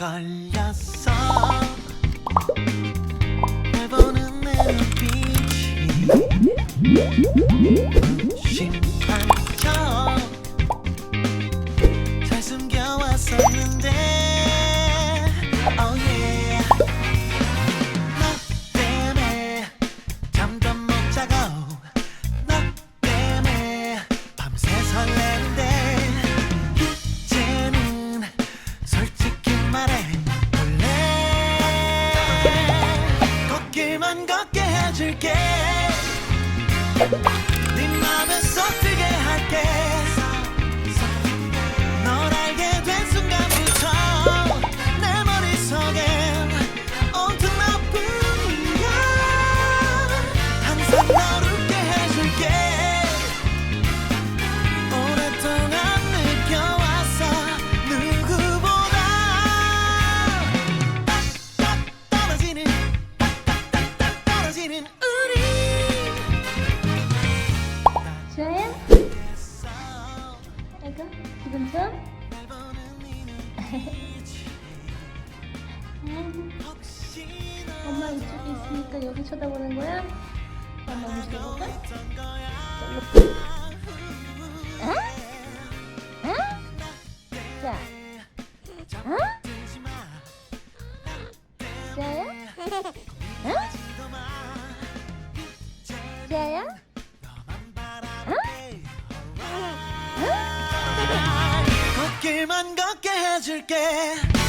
걸렸어. 날 보는 내 눈빛이 심한척 잘 숨겨왔었는데 해줄게 네 맘에 쏙 들게 할게 널 알게 된 순간부터 내 머릿속엔 온통 너뿐이야 항상 널 웃게 해줄게 오랫동안 느껴왔어 누구보다 딱 딱 떨어지는 딱 딱딱 떨어지는 아이고, 엄마 이쪽에 있으니까 여기 쳐다보는 거야? 엄마 움직여볼까? 절로. 자, 어? 주아야? 어? 주아야? 길만 걷게 해줄게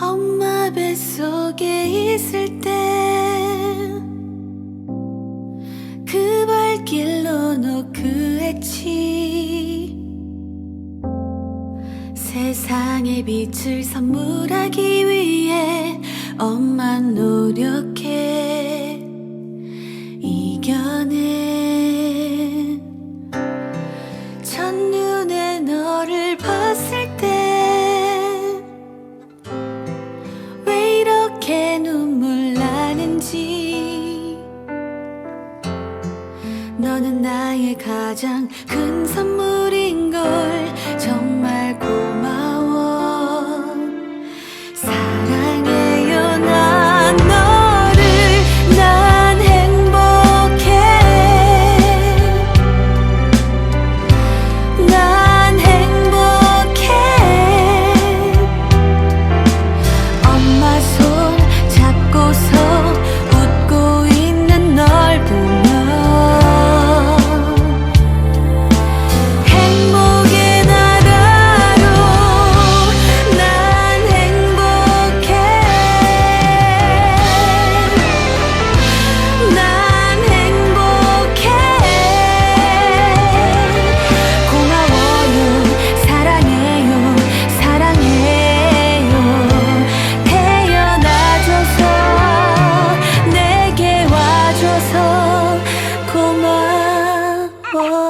엄마 뱃속에 있을 때 그 발길로 노크했지 세상에 빛을 선물하기 위해 엄마 노력해. 이겨낸 첫눈에 너를 봤을 때 왜 이렇게 눈물 나는지. 너는 나의 가장 큰 선물 more.